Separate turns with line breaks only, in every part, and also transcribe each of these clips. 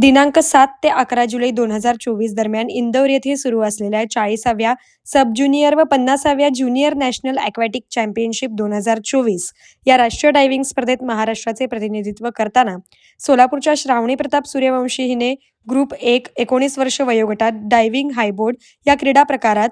दिनांक सात ते अकरा जुलै दोन हजार चोवीस दरम्यान इंदौर येथे सुरू असलेल्या चाळीसाव्या सब ज्युनियर व पन्नासाव्या ज्युनियर नॅशनल ॲक्वॅटिक चॅम्पियनशिप दोन हजार चोवीस या राष्ट्रीय डायव्हिंग स्पर्धेत महाराष्ट्राचे प्रतिनिधित्व करताना सोलापूरच्या श्रावणी प्रताप सूर्यवंशी हिने ग्रुप एक एकोणीस वर्ष वयोगटात डायव्हिंग हायबोर्ड या क्रीडा प्रकारात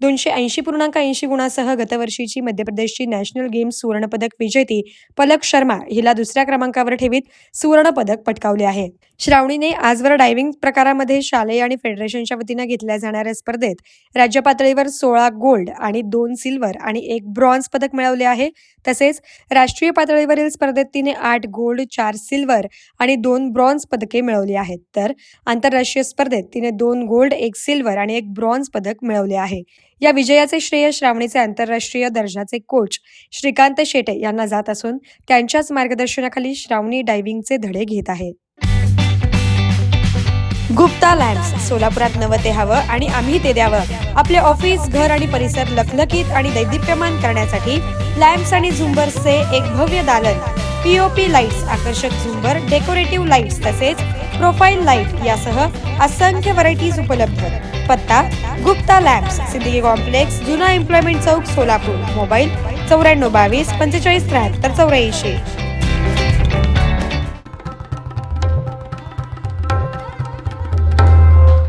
दोनशे ऐंशी पूर्णांक ऐंशी गुणासह गतवर्षीची मध्य प्रदेशची नॅशनल गेम्स सुवर्णपदक विजेती पलक शर्मा हिला दुसऱ्या क्रमांकावर ठेवीत सुवर्णपदक पटकावले आहे. श्रावणीने आजवर डायव्हिंग प्रकारामध्ये शालेय आणि फेडरेशनच्या वतीनं घेतल्या जाणाऱ्या स्पर्धेत राज्य पातळीवर सोळा गोल्ड आणि दोन सिल्वर आणि एक ब्रॉन्झ पदक मिळवले आहे. तसेच राष्ट्रीय पातळीवरील स्पर्धेत तिने आठ गोल्ड चार सिल्वर आणि दोन ब्रॉन्झ पदके मिळवली आहेत. तर आंतरराष्ट्रीय स्पर्धेत तिने दोन गोल्ड एक सिल्वर आणि एक ब्रॉन्झ पदक मिळवले आहे. या विजयाचे श्रेय श्रावणीचे आंतरराष्ट्रीय दर्जाचे कोच श्रीकांत शेटे यांना जात असून त्यांच्याच मार्गदर्शनाखाली श्रावणी डायव्हिंगचे धडे घेत आहे गुप्ता लॅम्प्स सोलापुरात नवं ते हवं आणि आम्ही ते द्यावं. आपले ऑफिस घर आणि परिसर लखलखीत आणि दैदिप्यमान करण्यासाठी लॅम्प्स आणि झुंबर्सचे एक भव्य दालन. पीओपी लाईट्स आकर्षक झुंबर डेकोरेटिव्ह लाईट्स तसेच प्रोफाईल लाइट यासह असंख्य व्हरायटीज उपलब्ध. पत्ता गुप्ता लॅब्स सिद्दीकी कॉम्प्लेक्स जुना एम्प्लॉयमेंट चौक सोलापूर. मोबाईल चौऱ्याण्णव बावीस पंचेचाळीस त्र्याहत्तर चौऱ्याऐंशी.